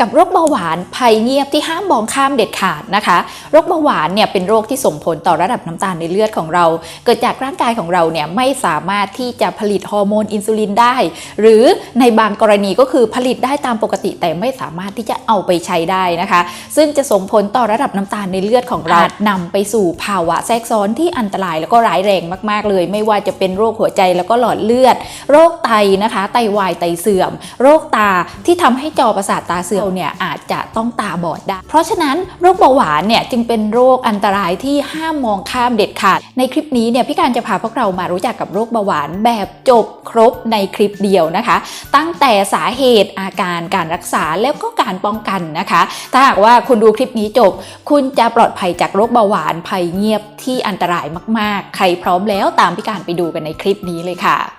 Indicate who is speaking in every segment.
Speaker 1: กับโรคเบาหวานภัยเงียบที่ห้ามมองข้ามเด็ดขาดนะคะ โรคเบาหวานเนี่ยเป็นโรคที่ส่งผลต่อระดับน้ำตาลในเลือดของเรา เกิดจากร่างกายของเราเนี่ยไม่สามารถที่จะผลิตฮอร์โมนอินซูลินได้ หรือในบางกรณีก็คือผลิตได้ตามปกติแต่ไม่สามารถที่จะเอาไปใช้ได้นะคะ ซึ่งจะส่งผลต่อระดับน้ำตาลในเลือดของเราอาจนำไปสู่ภาวะแทรกซ้อนที่อันตรายแล้วก็ร้ายแรงมาก ๆ เลย ไม่ว่าจะเป็นโรคหัวใจแล้วก็หลอดเลือด โรคไตนะคะ ไตวายไตเสื่อม โรคตาที่ทำให้จอประสาทตาเสื่อมเนี่ยอาจจะต้องตาบอดได้ เพราะฉะนั้นโรคเบาหวานเนี่ยจึงเป็นโรคอันตรายที่ห้ามมองข้ามเด็ดขาด ในคลิปนี้เนี่ยพี่การจะพาพวกเรามารู้จักกับโรคเบาหวานแบบจบครบในคลิปเดียวนะคะ ตั้งแต่สาเหตุอาการการรักษาแล้วก็การป้องกันนะคะ ถ้าหากว่าคุณดูคลิปนี้จบ คุณจะปลอดภัยจากโรคเบาหวานภัยเงียบที่อันตรายมาก ๆ ใครพร้อมแล้วตามพี่การไปดูกันในคลิปนี้เลยค่ะ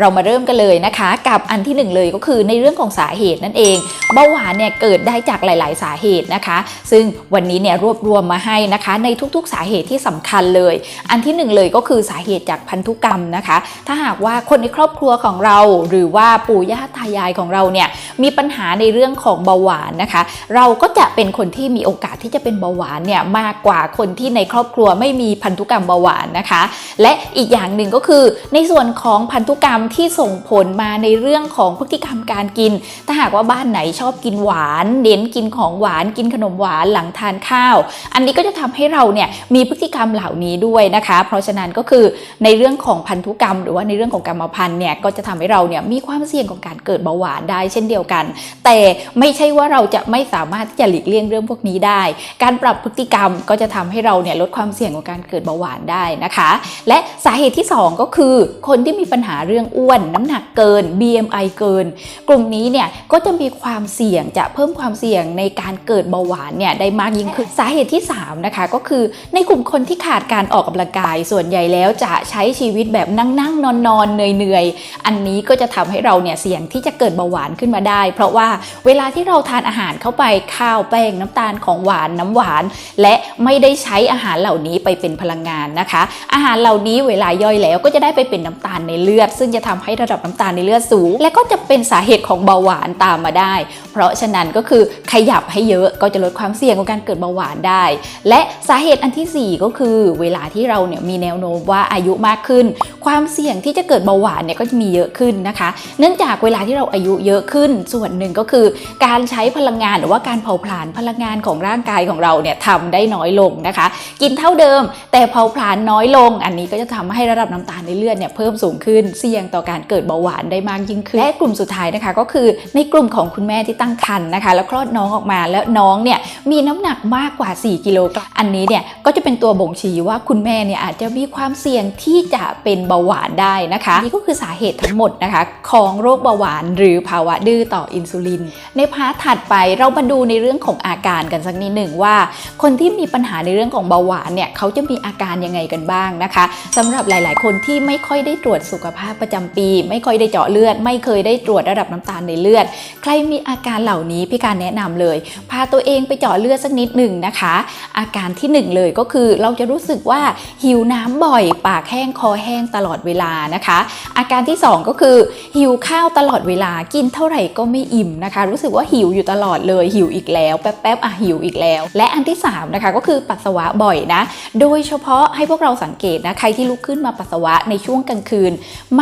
Speaker 1: เรามาเริ่มกันเลยนะคะ กับอันที่หนึ่งเลยก็คือในเรื่องของสาเหตุนั่นเองเบาหวานเนี่ยเกิดได้จากหลาย ๆ สาเหตุนะคะ ซึ่งวันนี้เนี่ยรวบรวมมาให้นะคะ ในทุก ๆ สาเหตุที่สำคัญเลย อันที่หนึ่งเลยก็คือสาเหตุจากพันธุกรรมนะคะ ถ้าหากว่าคนในครอบครัวของเรา หรือว่าปู่ย่าตายายของเราเนี่ย มีปัญหาในเรื่องของเบาหวานนะคะ เราก็จะเป็นคนที่มีโอกาสที่จะเป็นเบาหวานเนี่ยมากกว่าคนที่ในครอบครัวไม่มีพันธุกรรมเบาหวานนะคะ และอีกอย่างหนึ่งก็คือ ในส่วนของพันธุกรรมที่ส่งผลมาในเรื่องของพฤติกรรมการกิน ถ้าหากว่าบ้านไหนชอบกินหวานเน้นกินของหวานกินขนมหวานหลังทานข้าว อันนี้ก็จะทำให้เราเนี่ยมีพฤติกรรมเหล่านี้ด้วยนะคะ เพราะฉะนั้นก็คือในเรื่องของพันธุกรรม หรือว่าในเรื่องของกรรมพันธุ์เนี่ยก็จะทำให้เราเนี่ยมีความเสี่ยงของการเกิดเบาหวานได้เช่นเดียวกัน แต่ไม่ใช่ว่าเราจะไม่สามารถที่จะหลีกเลี่ยงเรื่องพวกนี้ได้ การปรับพฤติกรรมก็จะทำให้เราเนี่ยลดความเสี่ยงของการเกิดเบาหวานได้นะคะ และสาเหตุที่ 2 ก็คือ คนที่มีปัญหาเรื่องอ้วน น้ำหนักเกิน BMI เกิน กลุ่มนี้เนี่ยก็จะมีความเสี่ยงจะเพิ่มความเสี่ยงในการเกิดเบาหวานเนี่ยได้มากยิ่งขึ้นสาเหตุที่3นะคะก็คือในกลุ่มคนที่ขาดการออกกำลังกาย ส่วนใหญ่แล้วจะใช้ชีวิตแบบนั่งนั่งนอนนอนเหนื่อยเหนื่อยอันนี้ก็จะทำให้เราเนี่ยเสี่ยงที่จะเกิดเบาหวานขึ้นมาได้เพราะว่าเวลาที่เราทานอาหารเข้าไปข้าวแป้งน้ำตาลของหวานน้ำหวาน และไม่ได้ใช้อาหารเหล่านี้ไปเป็นพลังงานนะคะ อาหารเหล่านี้เวลาย่อยแล้วก็จะได้ไปเป็นน้ำตาลในเลือด ซึ่งจะทำให้ระดับน้ำตาลในเลือดสูง และก็จะเป็นสาเหตุของเบาหวานตามมาได้ เพราะฉะนั้นก็คือขยับให้เยอะก็จะลดความเสี่ยงของการเกิดเบาหวานได้ และสาเหตุอันที่ 4 ก็คือเวลาที่เราเนี่ยมีแนวโน้มว่าอายุมากขึ้น ความเสี่ยงที่จะเกิดเบาหวานเนี่ยก็จะมีเยอะขึ้นนะคะ เนื่องจากเวลาที่เราอายุเยอะขึ้นส่วนหนึ่งก็คือการใช้พลังงานหรือว่าการเผาผลาญพลังงานของร่างกายของเราเนี่ยทำได้น้อยลงนะคะ กินเท่าเดิม แต่เผาผลาญน้อยลง อันนี้ก็จะทำให้ระดับน้ำตาลในเลือดเนี่ยเพิ่มสูงขึ้นเสี่ยงต่อการเกิดเบาหวานได้มากยิ่งขึ้นและกลุ่มสุดท้ายนะคะ ก็คือในกลุ่มของคุณแม่ที่ตั้งครรภ์นะคะ แล้วคลอดน้องออกมาแล้วน้องเนี่ยมีน้ำหนักมากกว่า 4 กิโลกรัมอันนี้เนี่ยก็จะเป็นตัวบ่งชี้ว่าคุณแม่เนี่ยอาจจะมีความเสี่ยงที่จะเป็นเบาหวานได้นะคะนี่ก็คือสาเหตุทั้งหมดนะคะ ของโรคเบาหวาน หรือภาวะดื้อต่ออินซูลิน ในพาร์ทถัดไปเรามาดูในเรื่องของอาการกันสักนิดหนึ่งว่า คนที่มีปัญหาในเรื่องของเบาหวานเนี่ยเขาจะมีอาการยังไงกันบ้างนะคะสำหรับหลาย ๆ คนที่ไม่ค่อยได้ตรวจสุขภาพประจำปี ไม่ค่อยได้เจาะเลือด ไม่เคยได้ตรวจระดับน้ำตาลในเลือด ใครมีอาการเหล่านี้พี่การแนะนำเลย พาตัวเองไปเจาะเลือดสักนิดหนึ่งนะคะ อาการที่หนึ่งเลยก็คือเราจะรู้สึกว่าหิวน้ำบ่อย ปากแห้งคอแห้งตลอดเวลานะคะ อาการที่สองก็คือหิวข้าวตลอดเวลากินเท่าไหร่ก็ไม่อิ่มนะคะ รู้สึกว่าหิวอยู่ตลอดเลยหิวอีกแล้ว แป๊บๆอะหิวอีกแล้ว และอันที่สามนะคะ ก็คือปัสสาวะบ่อยนะ โดยเฉพาะให้พวกเราสังเกตนะ ใครที่ลุกขึ้นมาปัสสาวะในช่วงกลางคืน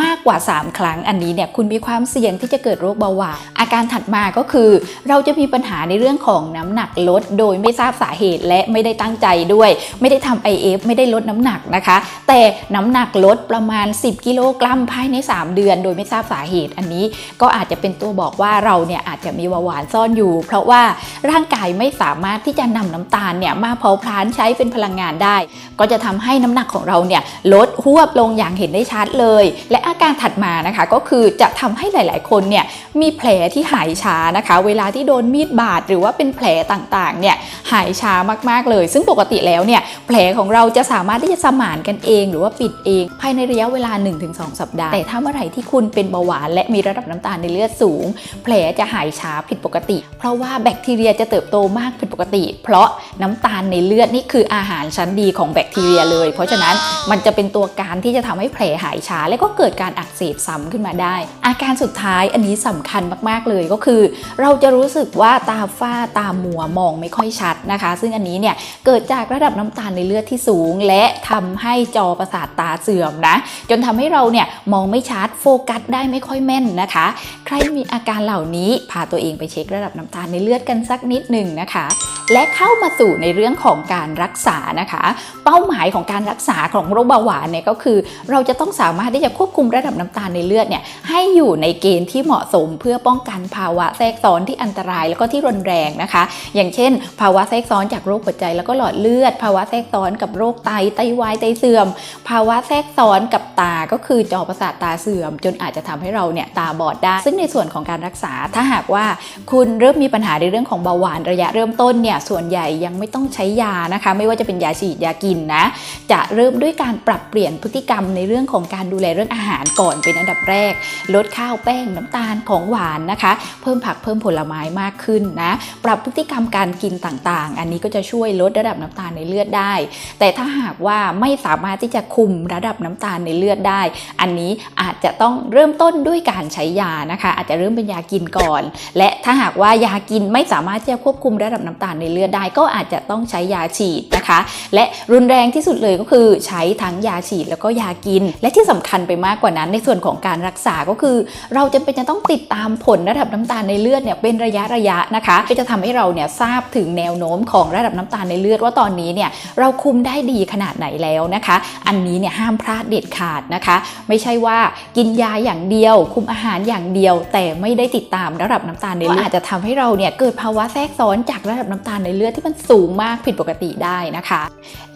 Speaker 1: มากกว่า 3 ครั้งอันนี้เนี่ยคุณมีความเสี่ยงที่จะเกิดโรคเบาหวานอาการถัดมาก็คือ เราจะมีปัญหาในเรื่องของน้ำหนักลด โดยไม่ทราบสาเหตุและไม่ได้ตั้งใจด้วย ไม่ได้ทำ IF ไม่ได้ลดน้ำหนักนะคะ แต่น้ำหนักลดประมาณ 10 กิโลกรัมภายใน 3 เดือน โดยไม่ทราบสาเหตุอันนี้ก็อาจจะเป็นตัวบอกว่า่าเราเนี่ยอาจจะมีเบาหวานซ่อนอยู่ เพราะว่าร่างกายไม่สามารถที่จะนำน้ำตาลเนี่ยมาเผาผลาญใช้เป็นพลังงานได้ ก็จะทำให้น้ำหนักของเราเนี่ยลดหวบลงอย่างเห็นได้ชัดเลย และอาการถัดมานะคะก็คือจะทำให้หลาย ๆ คนเนี่ยมีแผลที่หายช้านะคะ เวลาที่โดนมีดบาดหรือว่าเป็นแผลต่าง ๆ เนี่ยหายช้ามาก ๆ เลย ซึ่งปกติแล้วเนี่ยแผลของเราจะสามารถที่จะสมานกันเอง หรือว่าปิดเอง ภายในระยะเวลา 1-2 สัปดาห์ แต่ถ้าเมื่อไหร่ที่คุณเป็นเบาหวาน และมีระดับน้ำตาลในเลือดสูงแผลจะหายช้าผิดปกติ เพราะว่าแบคทีเรียจะเติบโตมากผิดปกติ เพราะน้ำตาลในเลือดนี่คืออาหารชั้นดีของแบคทีเรียเลย เพราะฉะนั้นมันจะเป็นตัวการที่จะทำให้แผลหายช้า และก็เกิดการอักเสบซ้ำขึ้นมาได้ อาการสุดท้ายอันนี้สำคัญมากๆเลยก็คือ เราจะรู้สึกว่าตาฝ้าตามัวมองไม่ค่อยชัดนะคะ ซึ่งอันนี้เนี่ยเกิดจากระดับน้ำตาลในเลือดที่สูง และทำให้จอประสาทตาเสื่อมนะ จนทำให้เราเนี่ยมองไม่ชัดโฟกัสได้ไม่ค่อยแม่นนะคะ ใครมีอาการเหล่านี้พาตัวเองไปเช็คระดับน้ำตาลในเลือดกันสักนิดหนึ่งนะคะ และเข้ามาสู่ในเรื่องของการรักษานะคะ เป้าหมายของการรักษาของโรคเบาหวานเนี่ยก็คือ เราจะต้องสามารถที่จะควบคุมระดับน้ำตาลในเลือดเนี่ยให้อยู่ในเกณฑ์ที่เหมาะสมเพื่อป้องกันภาวะแทรกซ้อนที่อันตรายแล้วก็ที่รุนแรงนะคะ อย่างเช่น ภาวะแทรกซ้อนจากโรคหัวใจแล้วก็หลอดเลือด ภาวะแทรกซ้อนกับโรคไตไตวายไตเสื่อม ภาวะแทรกซ้อนกับตาก็คือจอประสาทตาเสื่อม จนอาจจะทำให้เราเนี่ยตาบอดได้ ซึ่งในส่วนของการรักษา ถ้าหากว่าคุณเริ่มมีปัญหาในเรื่องของเบาหวานระยะเริ่มต้นเนี่ยส่วนใหญ่ยังไม่ต้องใช้ยานะคะ ไม่ว่าจะเป็นยาฉีดยากินนะ จะเริ่มด้วยการปรับเปลี่ยนพฤติกรรมในเรื่องของการดูแลเรื่องอาหารก่อนเป็นอันดับแรก ลดข้าวแป้งน้ำตาลของหวานนะคะ เพิ่มผักเพิ่มผลไม้มากขึ้นนะ ปรับพฤติกรรมการกินต่างๆ อันนี้ก็จะช่วยลดระดับน้ำตาลในเลือดได้ แต่ถ้าหากว่าไม่สามารถที่จะคุมระดับน้ำตาลในเลือดได้ อันนี้อาจจะต้องเริ่มต้นด้วยการใช้ยานะคะ อาจจะเริ่มเป็นยากินก่อน และถ้าหากว่ายากินไม่สามารถที่จะควบคุมระดับน้ำตาลในเลือดได้ ก็อาจจะต้องใช้ยาฉีดนะคะ และรุนแรงที่สุดเลยก็คือใช้ทั้งยาฉีดแล้วก็ยากิน และที่สำคัญไปมากกว่านั้น ในส่วนของการรักษาก็คือ เราจำเป็นจะต้องติดตามผลระดับน้ำตาลในเลือดเนี่ยเป็นระยะระยะนะคะก็จะทำให้เราเนี่ยทราบถึงแนวโน้มของระดับน้ำตาลในเลือดว่าตอนนี้เนี่ยเราคุมได้ดีขนาดไหนแล้วนะคะ อันนี้เนี่ยห้ามพลาดเด็ดขาดนะคะ ไม่ใช่ว่ากินยาอย่างเดียว คุมอาหารอย่างเดียวแต่ไม่ได้ติดตามระดับน้ำตาลในเลือดอาจจะทำให้เราเนี่ยเกิดภาวะแทรกซ้อนจากระดับน้ำตาลในเลือดที่มันสูงมากผิดปกติได้นะคะ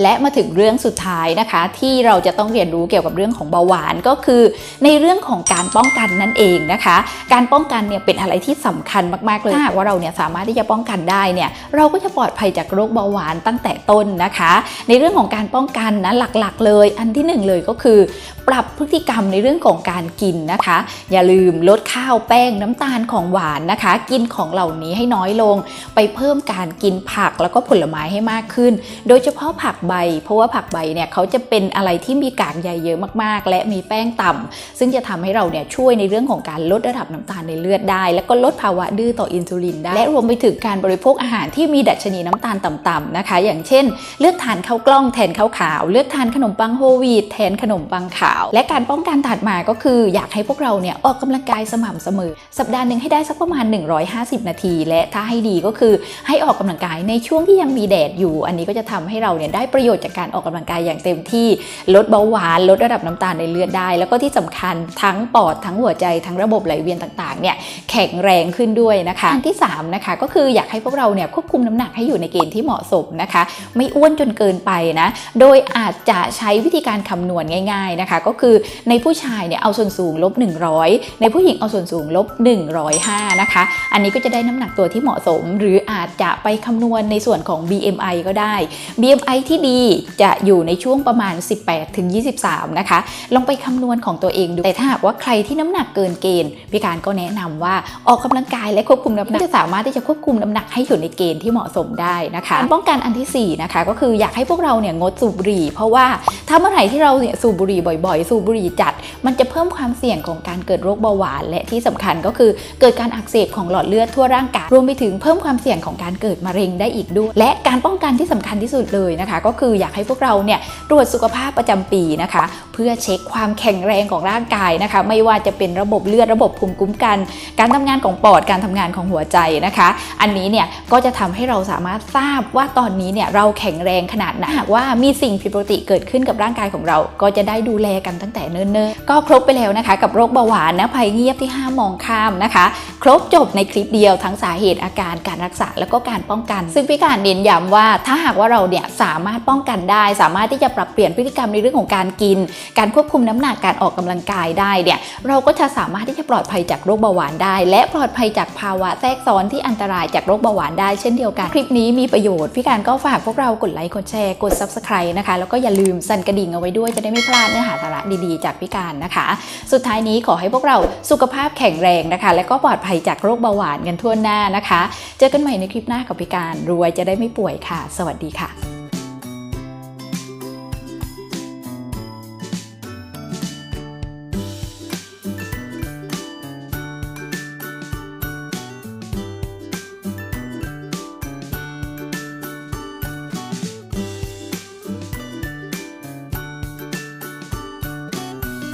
Speaker 1: และมาถึงเรื่องสุดท้ายนะคะ ที่เราจะต้องเรียนรู้เกี่ยวกับเรื่องของเบาหวานก็คือ ในเรื่องของการป้องกันนั่นเองนะคะ การป้องกันเนี่ยเป็นอะไรที่สำคัญมากๆเลยถ้าหากว่าเราเนี่ยสามารถที่จะป้องกันได้เนี่ยเราก็จะปลอดภัยจากโรคเบาหวานตั้งแต่ต้นนะคะ ในเรื่องของการป้องกันนะหลักๆ เลย อันที่หนึ่งเลยก็คือ ปรับพฤติกรรมในเรื่องของการกินนะคะ อย่าลืมลดข้าวแป้งน้ำตาลของหวานนะคะ กินของเหล่านี้ให้น้อยลง ไปเพิ่มการกินผักแล้วก็ผลไม้ให้มากขึ้น โดยเฉพาะผักใบ เพราะว่าผักใบเนี่ยเขาจะเป็นอะไรที่มีกากใยเยอะมากๆ และมีแป้งต่ำซึ่งจะทำให้เราเนี่ยช่วยในเรื่องของการลดระดับน้ำตาลในเลือดได้ แล้วก็ลดภาวะดื้อต่ออินซูลินได้และรวมไปถึงการบริโภคอาหารที่มีดัชนีน้ำตาลต่ำๆนะคะ อย่างเช่น เลือกทานข้าวกล้องแทนข้าวขาว เลือกทานขนมปังโฮลวีตแทนขนมปังขาว และการป้องกันถัดมาก็คืออยากให้พวกเราเนี่ยออกกำลังกายสม่ำเสมอสัปดาห์หนึ่งให้ได้สักประมาณ 150 นาที และถ้าให้ดีก็คือให้ออกกำลังกายในช่วงที่ยังมีแดดอยู่ อันนี้ก็จะทำให้เราเนี่ยได้ประโยชน์จากการออกกำลังกายอย่างเต็มที่ลดเบาหวานลดระดับน้ำตาลในเลือดได้ แล้วก็ที่สำคัญทั้งปอดทั้งหัวใจทั้งระบบไหลเวียนต่างๆเนี่ยแข็งแรงขึ้นด้วยนะคะอันที่สามนะคะก็คืออยากให้พวกเราเนี่ยควบคุมน้ำหนักให้อยู่ในเกณฑ์ที่เหมาะสมนะคะ ไม่อ้วนจนเกินไปนะโดยอาจจะใช้วิธีการคำนวณง่าย ๆนะคะ ก็คือในผู้ชายเนี่ยเอาส่วนสูงลบ100 ในผู้หญิงเอาส่วนสูงลบ105 นะคะ อันนี้ก็จะได้น้ำหนักตัวที่เหมาะสม หรืออาจจะไปคำนวณในส่วนของ BMI ก็ได้ BMI ที่ดีจะอยู่ในช่วงประมาณ 18ถึง23 นะคะ ลองไปคำนวณของตัวเองดู แต่ถ้าหากว่าใครที่น้ำหนักเกินเกณฑ์พี่การก็แนะนำว่าออกกำลังกายและควบคุมน้ำหนักจะสามารถที่จะควบคุมน้ำหนักให้อยู่ในเกณฑ์ที่เหมาะสมได้นะคะการป้องกันอันที่สี่นะคะก็คืออยากให้พวกเราเนี่ยงดสูบบุหรี่ เพราะว่าถ้าเมื่อไหร่ที่เราเนี่ยสูบบุหรี่บ่อยๆ สูบบุหรี่จัด มันจะเพิ่มความเสี่ยงของการเกิดโรคเบาหวาน และที่สำคัญก็คือเกิดการอักเสบของหลอดเลือดทั่วร่างกายรวมไปถึงเพิ่มความเสี่ยงของการเกิดมะเร็งได้อีกด้วย และการป้องกันที่สำคัญที่สุดเลยนะคะ ก็คืออยากให้พวกเราเนี่ยตรวจสุขภาพประจำปีนะคะ เพื่อเช็คความแข็งแรงของร่างกายนะคะ ไม่ว่าจะเป็นระบบเลือดระบบภูมิคุ้มกัน การทำงานของปอดการทำงานของหัวใจนะคะ อันนี้เนี่ยก็จะทำให้เราสามารถทราบว่าตอนนี้เนี่ยเราแข็งแรงขนาดไหนหากว่ามีสิ่งผิดปกติเกิดขึ้นกับร่างกายของเรา ก็จะได้ดูแลกันตั้งแต่เนิ่นๆก็ครบไปแล้วนะคะ กับโรคเบาหวานนะภัยเงียบที่ห้ามมองข้ามนะคะ ครบจบในคลิปเดียวทั้งสาเหตุอาการการรักษาแล้วก็การป้องกัน ซึ่งพี่การเน้นย้ำว่าถ้าหากว่าเราเนี่ยสามารถป้องกันได้ สามารถที่จะปรับเปลี่ยนพฤติกรรมในเรื่องของการกิน การควบคุมน้ำหนักการออกกำลังกายได้เนี่ยเราก็จะสามารถที่จะปลอดภัยจากโรคเบาหวานได้ และปลอดภัยจากภาวะแทรกซ้อนที่อันตรายจากโรคเบาหวานได้เช่นเดียวกัน คลิปนี้มีประโยชน์พี่การก็ฝากพวกเรากดไลค์กดแชร์กด subscribe นะคะแล้วก็อย่าลืมสั่นกระดิ่งเอาไว้ด้วยจะได้ไม่พลาดเนื้อหาสาระดีๆ จากพี่การนะคะ สุดท้ายนี้ขอให้พวกเราสุขภาพแข็งแรงนะคะและก็ปลอดภัยจากโรคเบาหวานกันทั่วหน้านะคะ เจอกันใหม่ในคลิปหน้ากับพิการรวยจะได้ไม่ป่วยค่ะ สวัสดีค่ะ